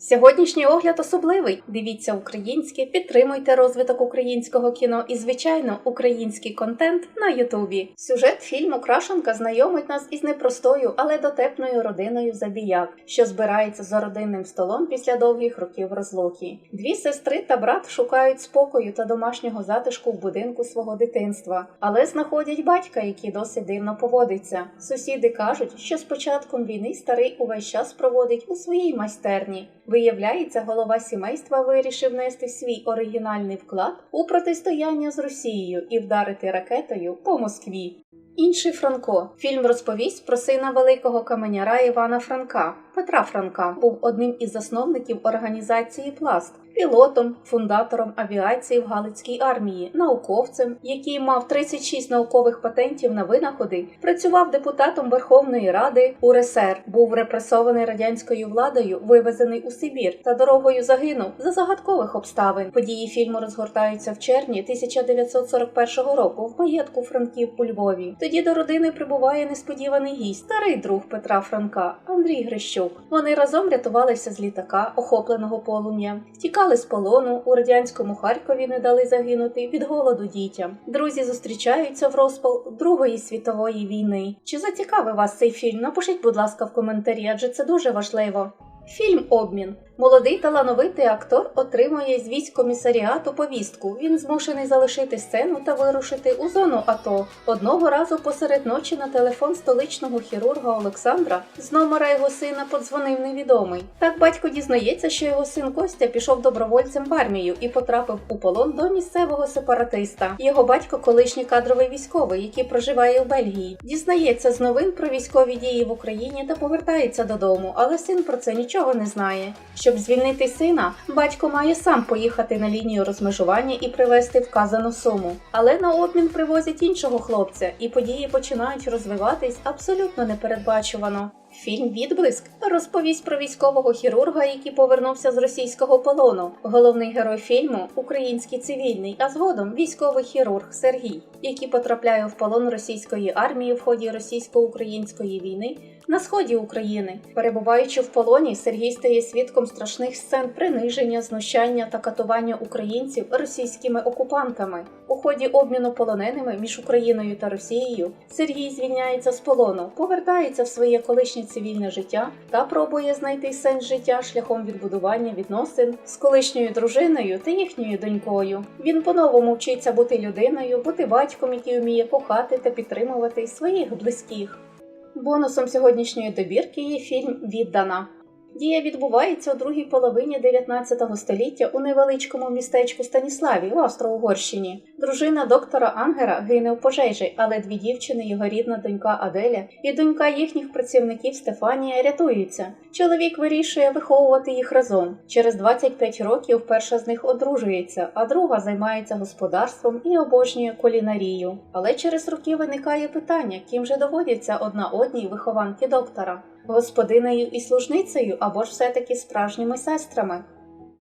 Сьогоднішній огляд особливий. Дивіться українське, підтримуйте розвиток українського кіно і, звичайно, український контент на Ютубі. Сюжет фільму Крашенка знайомить нас із непростою, але дотепною родиною забіяк, що збирається за родинним столом після довгих років розлуки. Дві сестри та брат шукають спокою та домашнього затишку в будинку свого дитинства, але знаходять батька, який досить дивно поводиться. Сусіди кажуть, що з початком війни старий увесь час проводить у своїй майстерні. Виявляється, голова сімейства вирішив нести свій оригінальний вклад у протистояння з Росією і вдарити ракетою по Москві. Інший Франко фільм розповість про сина великого каменяра Івана Франка. Петра Франка був одним із засновників організації Пласт, пілотом, фундатором авіації в Галицькій армії, науковцем, який мав 36 наукових патентів на винаходи, працював депутатом Верховної Ради УРСР, був репресований радянською владою, вивезений у Сибір та дорогою загинув за загадкових обставин. Події фільму розгортаються в червні 1941 року в маєтку Франків у Львові. Тоді до родини прибуває несподіваний гість, старий друг Петра Франка Андрій Грищук. Вони разом рятувалися з літака, охопленого полум'ям, втікали з полону у радянському Харкові, не дали загинути від голоду дітям. Друзі зустрічаються в розпал Другої світової війни. Чи зацікавив вас цей фільм? Напишіть, будь ласка, в коментарі, адже це дуже важливо. Фільм Обмін. Молодий талановитий актор отримує з військкомісаріату повістку. Він змушений залишити сцену та вирушити у зону АТО. Одного разу посеред ночі на телефон столичного хірурга Олександра з номера його сина подзвонив невідомий. Так батько дізнається, що його син Костя пішов добровольцем в армію і потрапив у полон до місцевого сепаратиста. Його батько колишній кадровий військовий, який проживає у Бельгії. Дізнається з новин про військові дії в Україні та повертається додому, але син про це нічого не знає. Щоб звільнити сина, батько має сам поїхати на лінію розмежування і привезти вказану суму. Але на обмін привозять іншого хлопця, і події починають розвиватись абсолютно непередбачувано. Фільм Відблиск розповість про військового хірурга, який повернувся з російського полону. Головний герой фільму український цивільний, а згодом військовий хірург Сергій, який потрапляє в полон російської армії в ході російсько-української війни на сході України. Перебуваючи в полоні, Сергій стає свідком страшних сцен приниження, знущання та катування українців російськими окупантами. У ході обміну полоненими між Україною та Росією Сергій звільняється з полону, повертається в своє колишнє цивільне життя та пробує знайти сенс життя шляхом відбудування відносин з колишньою дружиною та їхньою донькою. Він по-новому вчиться бути людиною, бути батьком, який вміє кохати та підтримувати своїх близьких. Бонусом сьогоднішньої добірки є фільм Віддана. Дія відбувається у другій половині 19 століття у невеличкому містечку Станіславі в Австро-Угорщині. Дружина доктора Ангера гине у пожежі, але дві дівчини, його рідна донька Аделя і донька їхніх працівників Стефанія рятуються. Чоловік вирішує виховувати їх разом. Через 25 років перша з них одружується, а друга займається господарством і обожнює кулінарію. Але через роки виникає питання, ким же доводяться одна одній вихованки доктора господинею і служницею або ж все-таки справжніми сестрами.